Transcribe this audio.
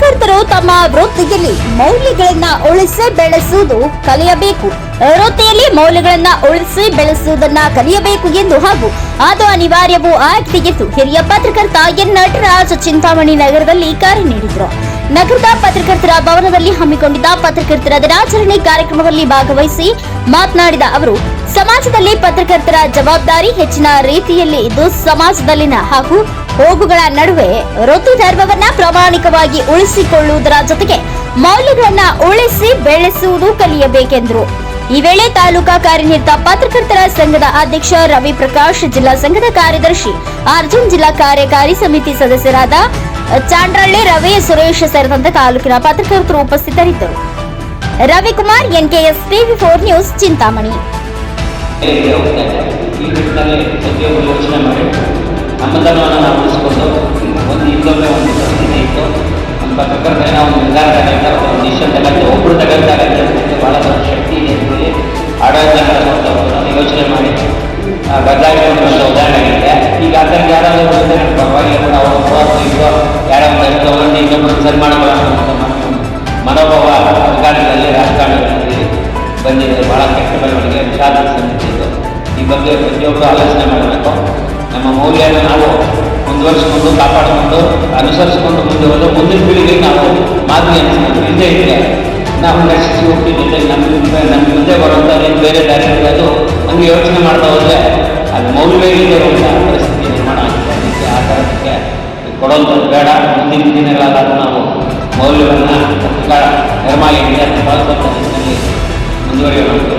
ಪತ್ರಕರ್ತರು ತಮ್ಮ ವೃತ್ತಿಯಲ್ಲಿ ಮೌಲ್ಯಗಳನ್ನ ಉಳಿಸಿ ಬೆಳೆಸುವುದು ಕಲಿಯಬೇಕು. ವೃತ್ತಿಯಲ್ಲಿ ಮೌಲ್ಯಗಳನ್ನ ಉಳಿಸಿ ಬೆಳೆಸುವುದನ್ನ ಕಲಿಯಬೇಕು ಎಂದು ಹಾಗೂ ಅದು ಅನಿವಾರ್ಯವೂ ಆಗಿದೆ ಎಂದು ಹಿರಿಯ ಪತ್ರಕರ್ತ ಎನ್. ನಟರಾಜ್ ಚಿಂತಾಮಣಿ ನಗರದಲ್ಲಿ ಕರೆ ನೀಡಿದರು. ನಗರದ ಪತ್ರಕರ್ತರ ಭವನದಲ್ಲಿ ಹಮ್ಮಿಕೊಂಡಿದ್ದ ಪತ್ರಕರ್ತರ ದಿನಾಚರಣೆ ಕಾರ್ಯಕ್ರಮದಲ್ಲಿ ಭಾಗವಹಿಸಿ ಮಾತನಾಡಿದ ಅವರು, ಸಮಾಜದಲ್ಲಿ ಪತ್ರಕರ್ತರ ಜವಾಬ್ದಾರಿ ಹೆಚ್ಚಿನ ರೀತಿಯಲ್ಲಿ ಇದ್ದು ಸಮಾಜದಲ್ಲಿನ ಹಾಗೂ ಹೋಗುಗಳ ನಡುವೆ ಋತು ಧರ್ಮವನ್ನ ಪ್ರಾಮಾಣಿಕವಾಗಿ ಉಳಿಸಿಕೊಳ್ಳುವುದರ ಜೊತೆಗೆ ಮೌಲ್ಯಗಳನ್ನ ಉಳಿಸಿ ಬೆಳೆಸುವುದು ಕಲಿಯಬೇಕೆಂದರು. ಈ ವೇಳೆ ತಾಲೂಕಾ ಕಾರ್ಯನಿರತ ಪತ್ರಕರ್ತರ ಸಂಘದ ಅಧ್ಯಕ್ಷ ರವಿ ಪ್ರಕಾಶ್ ಜಿಲ್ಲಾ ಸಂಘದ ಕಾರ್ಯದರ್ಶಿ ಅರ್ಜುನ್, ಜಿಲ್ಲಾ ಕಾರ್ಯಕಾರಿ ಸಮಿತಿ ಸದಸ್ಯರಾದ ಚಾಂಡ್ರಳ್ಳಿ, ರವಿ, ಸುರೇಶ್ ಸೇರಿದಂತೆ ತಾಲೂಕಿನ ಪತ್ರಕರ್ತರು ಉಪಸ್ಥಿತರಿದ್ದರು. Ravikumar, NKS TV four news Chintamani. ನಮ್ಮತನವನ್ನು ನಾವು ಉಳಿಸ್ಕೊಂಡು ಒಂದು ಇನ್ನೊಮ್ಮೆ ಒಂದು ಪರಿಸ್ಥಿತಿ ಇತ್ತು ನಮ್ಮ ಏನೋ ಒಂದು ನಿರ್ಧಾರ ತಗೊಂಡಾಗ ಒಂದು ಡಿಸಿಷನ್ ತಗೊಂಡು ಒಬ್ಬರು ತಗೊಂಡಾಗ ಜನರಿಗೆ ಭಾಳ ಶಕ್ತಿ ಇದೆ ಅಂತೇಳಿ ಆಡಳಿತ ಯೋಚನೆ ಮಾಡಿ ಬದಲಾಯಿಸಿಕೊಂಡು ಬಂದ ಉದಾಹರಣೆಗಳಿದೆ ಈಗ ಅದರಲ್ಲಿ ಯಾರಾದರೂ ಪರವಾಗಿಲ್ಲ ನಾವು ಮೂವತ್ತು ಇದ್ದು ಯಾರೋ ಒಂದು ತಗೊಂಡು ಇನ್ನೊಬ್ಬರು ಸರಿ ಮನೋಭಾವ ಅಧಿಕಾರಿಗಳಲ್ಲಿ ರಾಜಕಾರಣಗಳಲ್ಲಿ ಬಂದಿದೆ ಭಾಳ ಕೆಟ್ಟ ಬೆಳವಣಿಗೆ ವಿಚಾರ ಸಮಿತಿದ್ದು ಈ ಬಗ್ಗೆ ಪ್ರತಿಯೊಬ್ಬರು ಆಲೋಚನೆ ನಮ್ಮ ಮೌಲ್ಯನ ನಾವು ಮುಂದುವರಿಸಿಕೊಂಡು ಕಾಪಾಡಿಕೊಂಡು, ಅನುಸರಿಸಿಕೊಂಡು ಮುಂದೆ ಹೋದ ಮುಂದಿನ ಪೀಳಿಗೆ ನಾವು ಮಾದರಿ ಅನಿಸ್ಕೊಂಡು ಹಿಂದೆ ಇದೆ ನಾವು ನಶಿಸಿ ಹೋಗ್ತಿದ್ದೆ ನಮ್ಮ ನಮ್ಮ ಮುಂದೆ ಬರುವಂಥ ಬೇರೆ ದಾರಿ ಅದು. ಹಂಗೆ ಯೋಚನೆ ಮಾಡ್ತಾ ಹೋದರೆ ಅದು ಮೌಲ್ಯ ಇರುವಂಥ ಪರಿಸ್ಥಿತಿ ನಿರ್ಮಾಣ ಆಗಿದೆ ಅದಕ್ಕೆ ಆ ಥರಕ್ಕೆ ಕೊಡುವಂಥದ್ದು ಬೇಡ. ಮುಂದಿನ ದಿನಗಳಾದರೂ ನಾವು ಮೌಲ್ಯವನ್ನು ಸರ್ಕಾರ ನಿರ್ಮಾಣ ಇದೆ ಮುಂದುವರಿಯೋಣ.